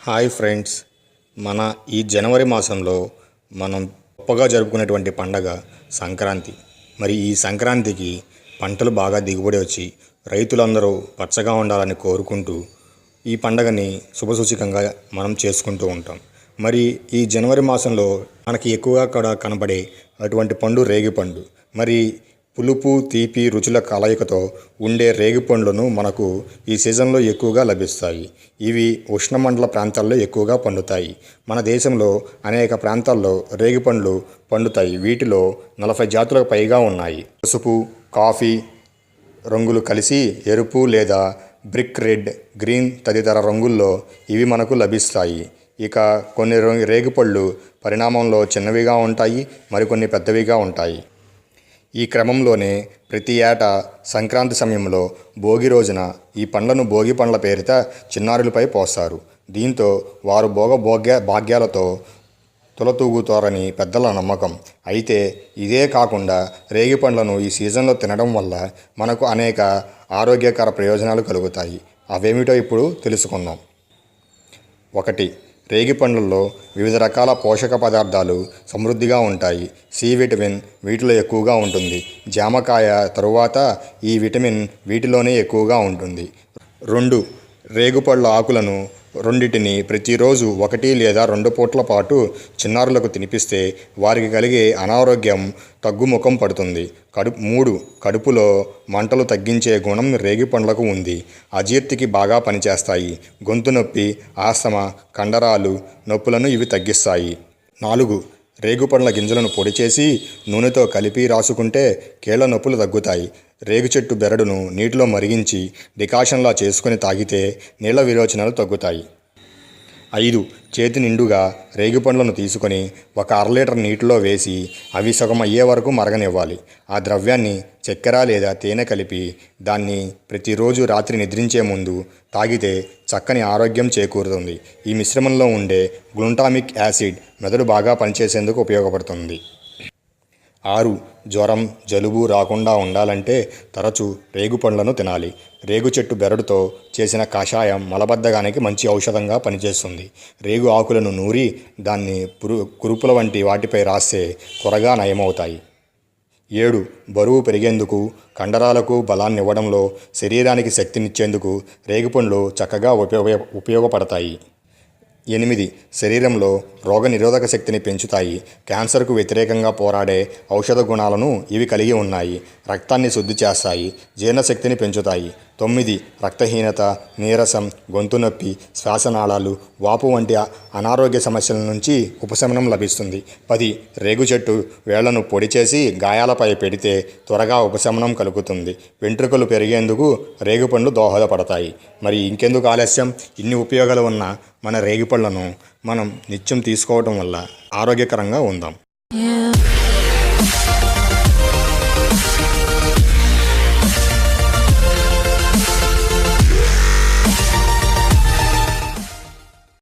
Hi friends మన ఈ జనవరి మాసంలో మనం గొప్పగా జరుపుకునేటువంటి పండగ సంక్రాంతి. మరి ఈ సంక్రాంతికి పంటలు బాగా దిగుబడి వచ్చి రైతులందరూ పచ్చగా ఉండాలని కోరుకుంటూ ఈ పండగని శుభసూచకంగా మనం చేసుకుంటూ ఉంటాం. మరి ఈ జనవరి మాసంలో మనకి ఎక్కువగా కూడా కనబడే అటువంటి పండు రేగిపండు మరి పులుపు తీపి రుచుల కలయికతో ఉండే రేగిపండ్లను మనకు ఈ సీజన్లో ఎక్కువగా లభిస్తాయి. ఇవి ఉష్ణమండల ప్రాంతాల్లో ఎక్కువగా పండుతాయి. మన దేశంలో అనేక ప్రాంతాల్లో రేగిపండ్లు పండుతాయి. వీటిలో నలభై జాతులకు పైగా ఉన్నాయి. పసుపు కాఫీ రంగులు కలిసి ఎరుపు లేదా బ్రిక్ రెడ్ గ్రీన్ తదితర రంగుల్లో ఇవి మనకు లభిస్తాయి. ఇక కొన్ని రేగిపళ్ళు పరిణామంలో చిన్నవిగా ఉంటాయి మరికొన్ని పెద్దవిగా ఉంటాయి. ఈ క్రమంలోనే ప్రతి ఏటా సంక్రాంతి సమయంలో భోగి రోజున ఈ పండ్లను భోగి పండ్ల పేరిట చిన్నారులపై పోస్తారు. దీంతో వారు భోగ భోగ్య భాగ్యాలతో తులతూగుతారని పెద్దల నమ్మకం. అయితే ఇదే కాకుండా రేగి పండ్లను ఈ సీజన్లో తినడం వల్ల మనకు అనేక ఆరోగ్యకర ప్రయోజనాలు కలుగుతాయి. అవేమిటో ఇప్పుడు తెలుసుకుందాం. ఒకటి రేగి పండ్లలో వివిధ రకాల పోషక పదార్థాలు సమృద్ధిగా ఉంటాయి. సి విటమిన్ వీటిలో ఎక్కువగా ఉంటుంది. జామకాయ తరువాత ఈ విటమిన్ వీటిలోనే ఎక్కువగా ఉంటుంది. రెండు రేగుపళ్ళ ఆకులను రెండింటిని ప్రతిరోజు ఒకటి లేదా రెండు పూట్ల పాటు చిన్నారులకు తినిపిస్తే వారికి కలిగే అనారోగ్యం తగ్గుముఖం పడుతుంది. కడుపు మూడు కడుపులో మంటలు తగ్గించే గుణం రేగి పండ్లకు ఉంది. అజీర్తికి బాగా పనిచేస్తాయి. గొంతు నొప్పి ఆస్తమా కండరాలు నొప్పులను ఇవి తగ్గిస్తాయి. నాలుగు రేగుపండ్ల గింజలను పొడి చేసి నూనెతో కలిపి రాసుకుంటే కీళ్ళ నొప్పులు తగ్గుతాయి. రేగు చెట్టు బెరడును నీటిలో మరిగించి డికాషన్లా చేసుకొని తాగితే నీళ్ళ విరోచనాలు తగ్గుతాయి. ఐదు చేతి నిండుగా రేగిపండ్లను తీసుకొని ఒక అర లీటర్ నీటిలో వేసి అవి సగం అయ్యే వరకు మరగనివ్వాలి. ఆ ద్రవ్యాన్ని చక్కెర లేదా తేనె కలిపి దాన్ని ప్రతిరోజు రాత్రి నిద్రించే ముందు తాగితే చక్కని ఆరోగ్యం చేకూరుతుంది. ఈ మిశ్రమంలో ఉండే గ్లుంటామిక్ యాసిడ్ మెదడు బాగా పనిచేసేందుకు ఉపయోగపడుతుంది. ఆరు జ్వరం జలుబు రాకుండా ఉండాలంటే తరచూ రేగు పండ్లను తినాలి. రేగు చెట్టు బెరడుతో చేసిన కషాయం మలబద్ధగానికి మంచి ఔషధంగా పనిచేస్తుంది. రేగు ఆకులను నూరి దాన్ని పురు కురుపుల వంటి వాటిపై రాస్తే త్వరగా నయమవుతాయి. ఏడు బరువు పెరిగేందుకు కండరాలకు బలాన్ని ఇవ్వడంలో శరీరానికి శక్తినిచ్చేందుకు రేగుపండ్లు చక్కగా ఉపయోగ ఉపయోగపడతాయి. ఎనిమిది శరీరంలో రోగనిరోధక శక్తిని పెంచుతాయి. క్యాన్సర్కు వ్యతిరేకంగా పోరాడే ఔషధ గుణాలను ఇవి కలిగి ఉన్నాయి. రక్తాన్ని శుద్ధి చేస్తాయి. జీర్ణశక్తిని పెంచుతాయి. తొమ్మిది రక్తహీనత నీరసం గొంతు నొప్పి శ్వాసనాళాలు వాపు వంటి అనారోగ్య సమస్యల నుంచి ఉపశమనం లభిస్తుంది. పది రేగు చెట్టు వేళ్ళను పొడి చేసి గాయాలపై పెడితే త్వరగా ఉపశమనం కలుగుతుంది. వెంట్రుకలు పెరిగేందుకు రేగుపండ్లు దోహదపడతాయి. మరి ఇంకెందుకు ఆలస్యం? ఇన్ని ఉపయోగాలు ఉన్న మన రేగిపళ్ళను మనం నిత్యం తీసుకోవటం వల్ల ఆరోగ్యకరంగా ఉందాం.